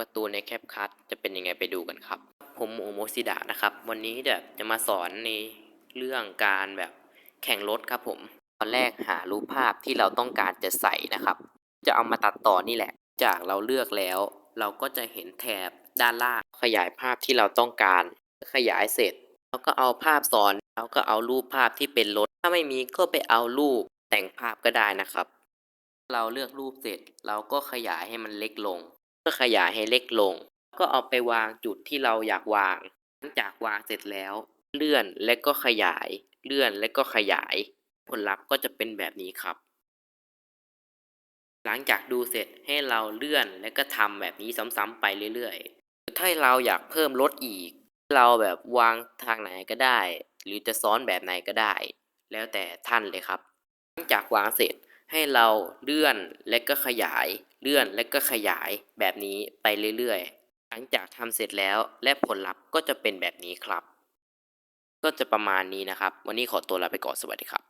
การ์ตูนในแคปคัทจะเป็นยังไงไปดูกันครับ ผมโอโมซิดะนะครับ วันนี้เดี๋ยวจะมาสอนในเรื่องการแบบแข่งรถครับผม ตอนแรกหารูปภาพที่เราต้องการจะใส่นะครับ จะเอามาตัดต่อนี่แหละ จากเราเลือกแล้ว เราก็จะเห็นแถบด้านล่างขยายภาพที่เราต้องการ ขยายเสร็จเราก็เอาภาพซ้อนเราก็เอารูปภาพที่เป็นรถ ถ้าไม่มีก็ไปเอารูปแต่งภาพก็ได้นะครับ เราเลือกรูปเสร็จ เราก็ขยายให้มันเล็กลง เมื่อขยายให้เล็กลง ก็เอาไปวางจุดที่เราอยากวาง หลังจากวางเสร็จแล้ว เลื่อนและก็ขยาย เลื่อนและก็ขยาย ผลลัพธ์ก็จะเป็นแบบนี้ครับ หลังจากดูเสร็จให้เราเลื่อนและก็ทำแบบนี้ซ้ำๆไปเรื่อยๆ ถ้าเราอยากเพิ่มลดอีก เราแบบวางทางไหนก็ได้ หรือจะซ้อนแบบไหนก็ได้ แล้วแต่ท่านเลยครับ หลังจากวางเสร็จให้เราเลื่อนและก็ขยาย เลื่อนและก็ขยายแบบนี้ไปเรื่อยๆ หลังจากทำเสร็จแล้วและผลลัพธ์ก็จะเป็นแบบนี้ครับ ก็จะประมาณนี้นะครับ วันนี้ขอตัวลาไปก่อนสวัสดีครับ